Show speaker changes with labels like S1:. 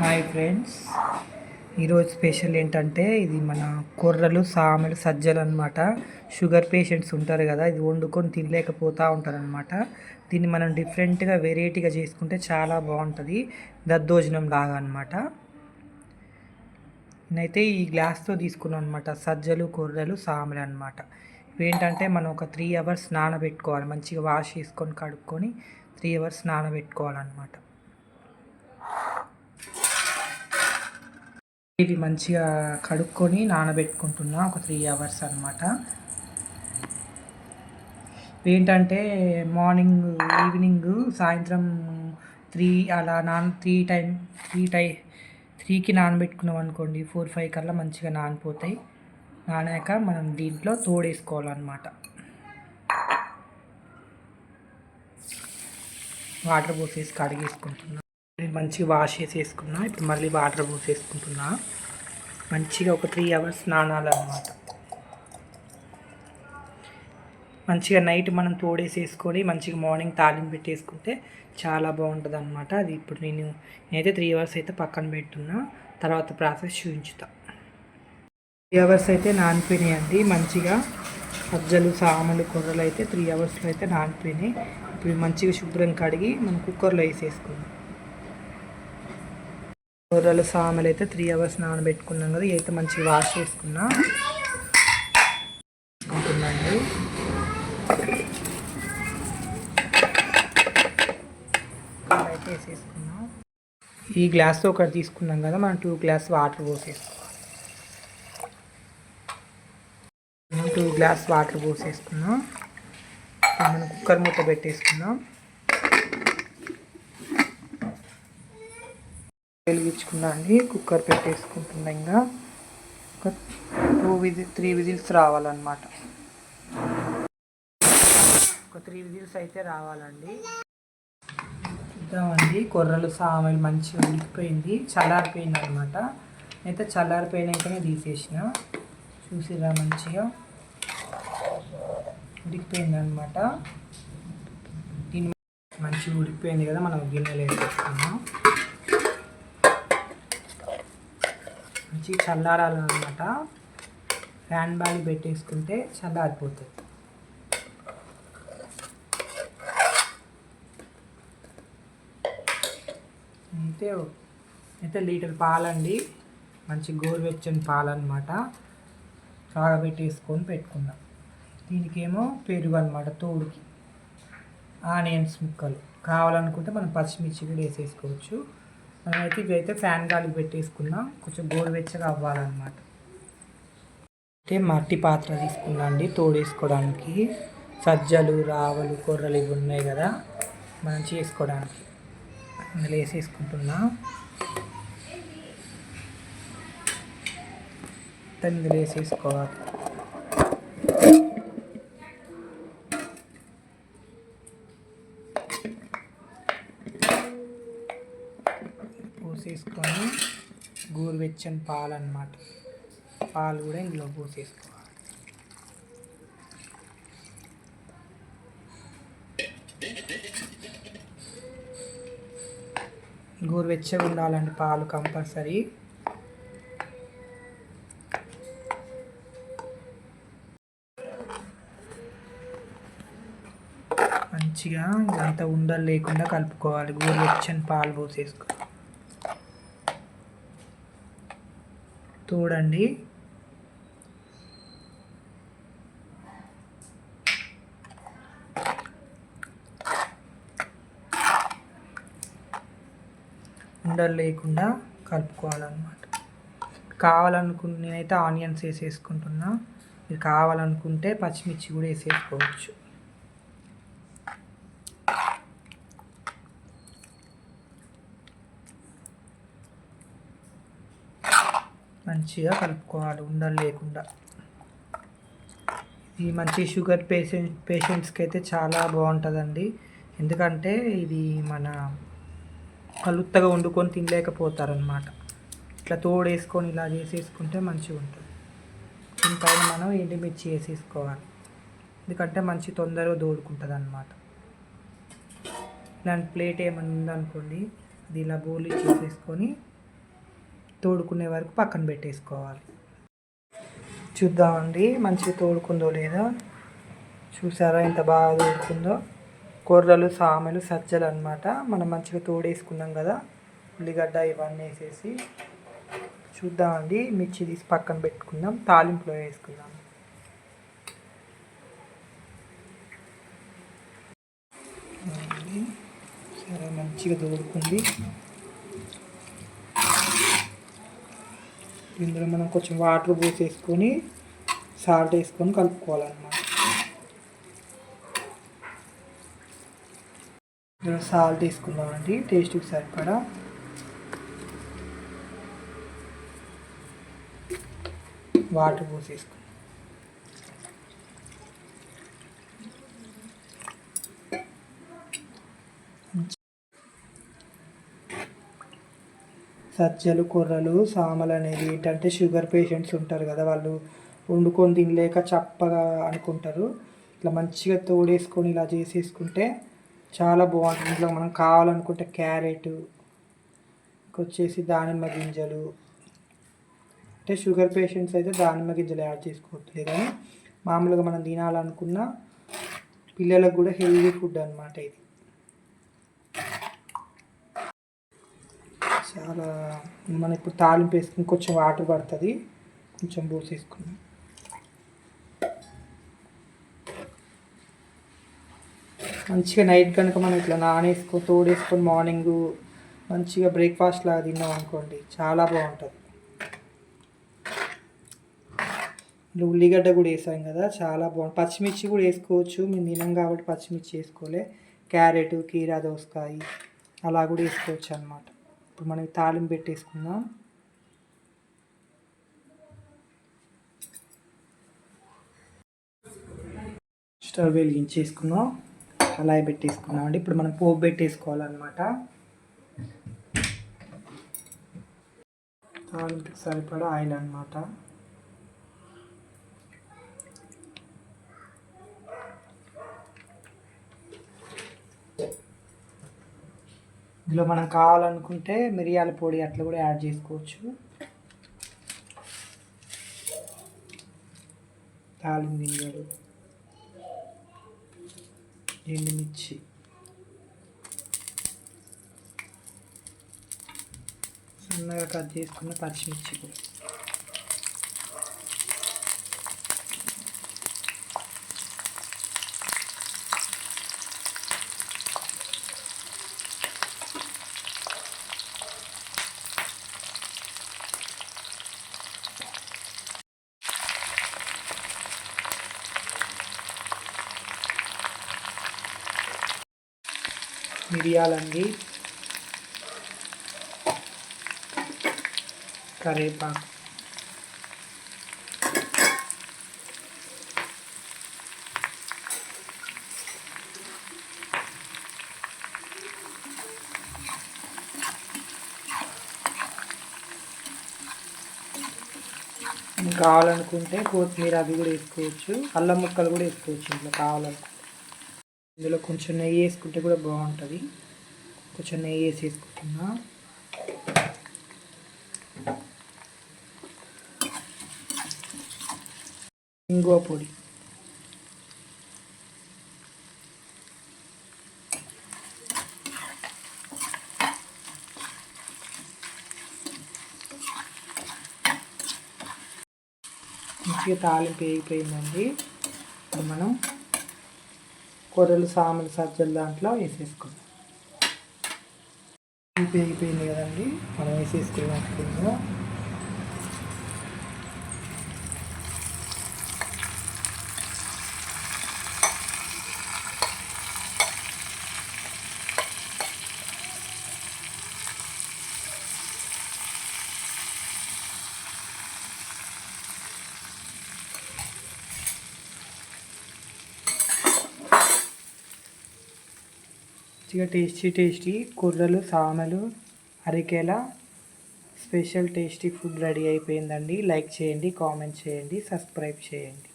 S1: Hi friends. ఈరోజు special ఏంటంటే ఇది మన కొర్రలు సామెలు సజ్జలు అనమాట షుగర్ పేషెంట్స్ ఉంటారు కదా ఇది వండుకొని తినలేకపోతూ ఉంటారనమాట దీన్ని మనం డిఫరెంట్గా వెరైటీగా చేసుకుంటే చాలా బాగుంటుంది. దద్దోజనం లాగా అనమాట నేనైతే ఈ గ్లాస్తో తీసుకున్నాను అనమాట సజ్జలు కొర్రలు సామెలు అనమాట ఇవేంటంటే మనం ఒక త్రీ అవర్స్ నానబెట్టుకోవాలి. మంచిగా వాష్ చేసుకొని కడుక్కొని త్రీ అవర్స్ నానబెట్టుకోవాలన్నమాట. ఇవి మంచిగా కడుక్కొని నానబెట్టుకుంటున్నా ఒక త్రీ అవర్స్ అనమాట ఏంటంటే మార్నింగ్ ఈవినింగ్ సాయంత్రం త్రీ అలా నాన్ త్రీ టైం త్రీ టై త్రీకి నానబెట్టుకున్నాం అనుకోండి ఫోర్ ఫైవ్ కల్లా మంచిగా నానిపోతాయి. నానాక మనం దీంట్లో తోడేసుకోవాలన్నమాట. వాటర్ పోసేసి కడిగేసుకుంటున్నాం. నేను మంచిగా వాష్ చేసేసుకున్నా ఇప్పుడు మళ్ళీ వాటర్ పోసేసుకుంటున్నా మంచిగా ఒక త్రీ అవర్స్ నానాలన్నమాట. మంచిగా నైట్ మనం తోడేసేసుకొని మంచిగా మార్నింగ్ తాలింపు పెట్టేసుకుంటే చాలా బాగుంటుంది అనమాట అది ఇప్పుడు నేను నేనైతే త్రీ అవర్స్ అయితే పక్కన పెట్టున్నా. తర్వాత ప్రాసెస్ చూపించుతా. త్రీ అవర్స్ అయితే నానిపోయినాయండి. మంచిగా సజ్జలు సామలు కొర్రలు అయితే త్రీ అవర్స్లో అయితే నానిపోయినాయి. ఇప్పుడు మంచిగా శుభ్రం కడిగి మనం కుక్కర్లో వేసేసుకుందాం. కూరలు సామెలు అయితే త్రీ అవర్స్ నానబెట్టుకున్నాం కదా అయితే మంచిగా వాష్ చేసుకున్నా. తీసుకుంటున్నాండి అయితే వేసేసుకున్నాం. ఈ గ్లాస్తో ఒకటి తీసుకున్నాం కదా మనం టూ గ్లాస్ వాటర్ పోసేసుకోవాలి. టూ గ్లాస్ వాటర్ పోసేసుకున్నాం. మనం కుక్కర్ మూత పెట్టేసుకుందాం. వెలిగించుకున్నా అండి. కుక్కర్ పెట్టేసుకుంటున్నా ఇంకా. ఒక టూ విజిల్ త్రీ విజిల్స్ రావాలన్నమాట. ఒక త్రీ విజిల్స్ అయితే రావాలండి. చూద్దామండి. కొర్రలు సామెలు మంచిగా ఉడికిపోయింది. చల్లారిపోయింది అనమాట అయితే చల్లారిపోయినాకనే తీసేసిన. చూసిరా మంచిగా. ఉడికిపోయింది అనమాట దీన్ని మంచిగా ఉడికిపోయింది కదా మనం గిన్నెలు వేసుకున్నాం మంచి చల్లారాలన్నమాట. ఫ్యాన్ బ్యాగ్ పెట్టేసుకుంటే చల్లారిపోతుంది. అయితే అయితే లీటర్ పాలండి. మంచి గోరువెచ్చని పాలన్నమాట. కాగబెట్టేసుకొని పెట్టుకుందాం. దీనికేమో పెరుగు అనమాట తోడుకి. ఆనియన్స్ ముక్కలు. కావాలనుకుంటే మనం పచ్చిమిర్చి కూడా వేసేసుకోవచ్చు. మనమైతే ఇవైతే ఫ్యాన్ గాలికి పెట్టేసుకున్నాం. కొంచెం గోరువెచ్చగా అవ్వాలన్నమాట. అయితే మట్టి పాత్ర తీసుకున్నా అండి తోడేసుకోవడానికి. సజ్జలు రావలు కొర్రలు ఇవి ఉన్నాయి కదా మనం చేసుకోవడానికి. అందులో వేసేసుకుంటున్నా. ఇందులో వేసేసుకోవాలి. పోసేసుకొని గోరువెచ్చని పాలు అనమాట పాలు కూడా ఇందులో పోసేసుకోవాలి. గోరువెచ్చగా ఉండాలండి పాలు కంపల్సరీ. మంచిగా ఇదంతా ఉండలు లేకుండా కలుపుకోవాలి. గోరువెచ్చని పాలు పోసేసుకో తోడండి. ఉండలు లేకుండా కలుపుకోవాలన్నమాట. కావాలనుకుంటే నేనైతే ఆనియన్స్ వేసేసుకుంటున్నా. మీరు కావాలనుకుంటే పచ్చిమిర్చి కూడా వేసేసుకోవచ్చు. మంచిగా కలుపుకోవాలి ఉండలు లేకుండా. ఇది మంచి షుగర్ పేషెంట్ పేషెంట్స్కి అయితే చాలా బాగుంటుందండి. ఎందుకంటే ఇది మన కలుత్తగా వండుకొని తినలేకపోతారనమాట ఇట్లా తోడేసుకొని ఇలా చేసేసుకుంటే మంచిగా ఉంటుంది. దీనిపైన మనం ఎండుమిర్చి వేసేసుకోవాలి. ఎందుకంటే మంచి తొందరగా దోడుకుంటుంది అనమాట ఇలాంటి ప్లేట్ ఏమైనా ఉందనుకోండి అది ఇలా బోలి చేసేసుకొని తోడుకునే వరకు పక్కన పెట్టేసుకోవాలి. చూద్దామండి మంచిగా తోడుకుందో లేదో. చూసారా ఎంత బాగా తోడుకుందో. కొర్రలు సామెలు సజ్జలు అనమాట మనం మంచిగా తోడేసుకున్నాం కదా. ఉల్లిగడ్డ ఇవన్నీ వేసేసి చూద్దామండి. మిర్చి తీసి పక్కన పెట్టుకుందాం. తాలింపులో వేసుకుందాం. సరే మంచిగా తోడుకుంది. ఇందులో మనం కొంచెం వాటర్ పోసేసుకొని సాల్ట్ వేసుకొని కలుపుకోవాలన్నమాట. ఇందులో సాల్ట్ వేసుకుందామండి టేస్ట్కి సరిపడా. వాటర్ పోసేసుకుందాం సజ్జలు కొర్రలు సామలు అనేది ఏంటంటే షుగర్ పేషెంట్స్ ఉంటారు కదా వాళ్ళు. వండుకొని తినలేక చప్పగా అనుకుంటారు. ఇట్లా మంచిగా తోడేసుకొని ఇలా చేసేసుకుంటే చాలా బాగుంటుంది. ఇంట్లో మనం కావాలనుకుంటే క్యారెట్ వచ్చేసి దానిమ్మ గింజలు. అంటే షుగర్ పేషెంట్స్ అయితే దానిమ్మ గింజలు యాడ్ చేసుకోవట్లేదు కానీ మామూలుగా మనం తినాలనుకున్న పిల్లలకు కూడా హెల్దీ ఫుడ్ అనమాట ఇది. చాలా మనం ఇప్పుడు తాలింపు వేసుకుని కొంచెం వాటర్ పడుతుంది. కొంచెం పోసేసుకున్నాం మంచిగా నైట్ కనుక మనం ఇట్లా నానేసుకో తోడేసుకొని మార్నింగ్ మంచిగా బ్రేక్ఫాస్ట్ లాగా తిన్నాం అనుకోండి చాలా బాగుంటుంది. ఉల్లిగడ్డ కూడా వేసాం కదా చాలా బాగుంది పచ్చిమిర్చి కూడా వేసుకోవచ్చు. మేము తినం కాబట్టి పచ్చిమిర్చి వేసుకోలే. క్యారెట్ కీరా దోసకాయ అలా కూడా వేసుకోవచ్చు అనమాట ఇప్పుడు మనం తాళింపు పెట్టేసుకుందాం. స్టవ్ వెలిగించేసుకుందాం అలాగే పెట్టేసుకుందాం అండి. ఇప్పుడు మనం పోపు పెట్టేసుకోవాలన్నమాట. తాళింపుకి సరిపడా ఆయిల్ అనమాట ఇందులో మనం కావాలనుకుంటే మిరియాల పొడి అట్లా కూడా యాడ్ చేసుకోవచ్చు. తాలింపు గింజలు ఎండుమిర్చి సన్నగా కట్ చేసుకున్న పచ్చిమిర్చి కూడా మిరియాలండి. కరేపాకు కావాలనుకుంటే కొత్తిమీర అవి కూడా వేసుకోవచ్చు. అల్లం ముక్కలు కూడా వేసుకోవచ్చు ఇంట్లో కావాలనుకుంటే. ఇందులో కొంచెం నెయ్యి వేసుకుంటే కూడా బాగుంటుంది. కొంచెం నెయ్యి వేసి వేసుకుంటున్నా. ఇంగువ పొడి. మంచిగా తాలింపు వేగిపోయిందండి. ఇప్పుడు మనం కూరలు సాములు సజ్జలు దాంట్లో వేసేసుకుందాం వేగిపోయింది కదండి. మనం వేసేసుకున్నాం. మంచిగా టేస్టీ టేస్టీ కుర్రలు సామెలు అరికేలా స్పెషల్ టేస్టీ ఫుడ్ రెడీ అయిపోయిందండి. లైక్ చేయండి కామెంట్ చేయండి సబ్స్క్రైబ్ చేయండి.